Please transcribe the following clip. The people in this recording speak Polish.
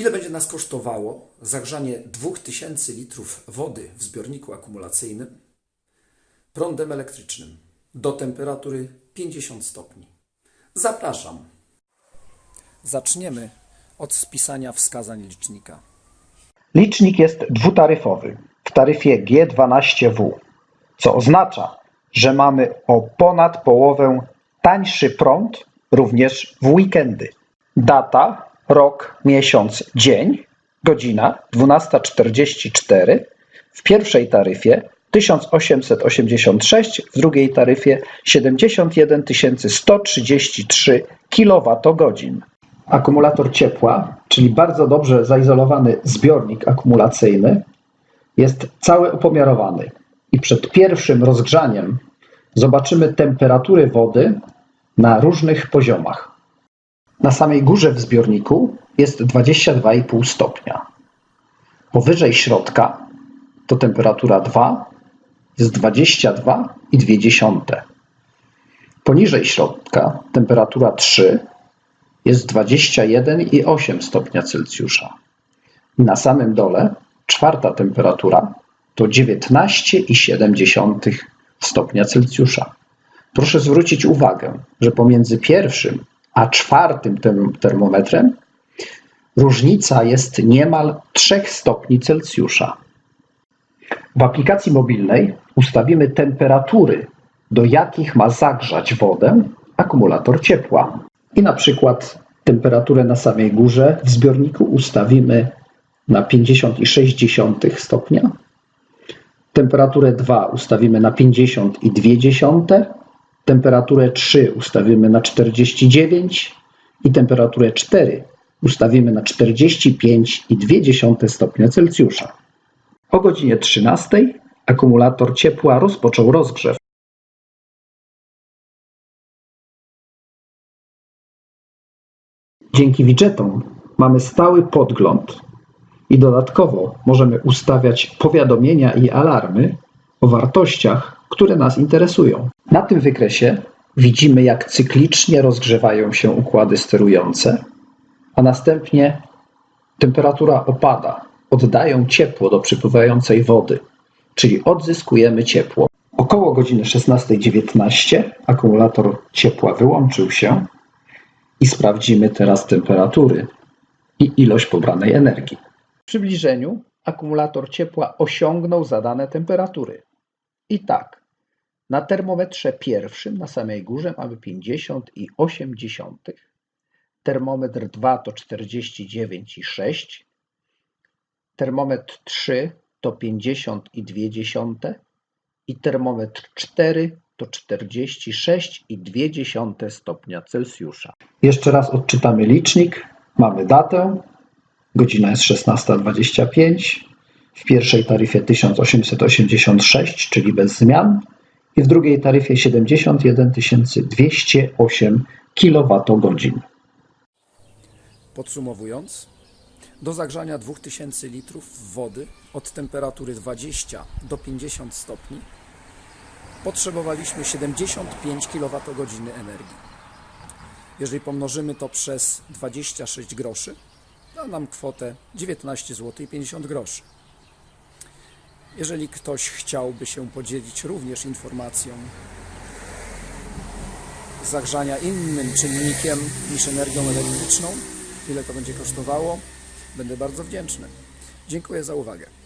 Ile będzie nas kosztowało zagrzanie 2000 litrów wody w zbiorniku akumulacyjnym prądem elektrycznym do temperatury 50 stopni? Zapraszam. Zaczniemy od spisania wskazań licznika. Licznik jest dwutaryfowy w taryfie G12W, co oznacza, że mamy o ponad połowę tańszy prąd również w weekendy. Data, rok, miesiąc, dzień, godzina 12.44 w pierwszej taryfie 1886, w drugiej taryfie 71 133 kWh. Akumulator ciepła, czyli bardzo dobrze zaizolowany zbiornik akumulacyjny, jest cały opomiarowany i przed pierwszym rozgrzaniem zobaczymy temperatury wody na różnych poziomach. Na samej górze w zbiorniku jest 22,5 stopnia. Powyżej środka to temperatura 2 jest 22,2. Poniżej środka temperatura 3 jest 21,8 stopnia Celsjusza. Na samym dole czwarta temperatura to 19,7 stopnia Celsjusza. Proszę zwrócić uwagę, że pomiędzy pierwszym a czwartym termometrem różnica jest niemal 3 stopni Celsjusza. W aplikacji mobilnej ustawimy temperatury, do jakich ma zagrzać wodę akumulator ciepła. I na przykład temperaturę na samej górze w zbiorniku ustawimy na 50,6 stopnia. Temperaturę 2 ustawimy na 50,2. Temperaturę 3 ustawimy na 49 i temperaturę 4 ustawimy na 45,2 stopnia Celsjusza. O godzinie 13 akumulator ciepła rozpoczął rozgrzew. Dzięki widgetom mamy stały podgląd i dodatkowo możemy ustawiać powiadomienia i alarmy o wartościach, które nas interesują. Na tym wykresie widzimy, jak cyklicznie rozgrzewają się układy sterujące, a następnie temperatura opada, oddają ciepło do przypływającej wody, czyli odzyskujemy ciepło. Około godziny 16.19 akumulator ciepła wyłączył się i sprawdzimy teraz temperatury i ilość pobranej energii. W przybliżeniu akumulator ciepła osiągnął zadane temperatury. I tak, na termometrze pierwszym na samej górze mamy 50,8, termometr 2 to 49,6, termometr 3 to 50,2 i termometr 4 to 46,2 stopnia Celsjusza. Jeszcze raz odczytamy licznik. Mamy datę. Godzina jest 16.25. W pierwszej taryfie 1886, czyli bez zmian. I w drugiej taryfie 71 208 kWh. Podsumowując, do zagrzania 2000 litrów wody od temperatury 20 do 50 stopni potrzebowaliśmy 75 kWh energii. Jeżeli pomnożymy to przez 26 groszy, da nam kwotę 19 zł 50 groszy. Jeżeli ktoś chciałby się podzielić również informacją zagrzania innym czynnikiem niż energią elektryczną, ile to będzie kosztowało, będę bardzo wdzięczny. Dziękuję za uwagę.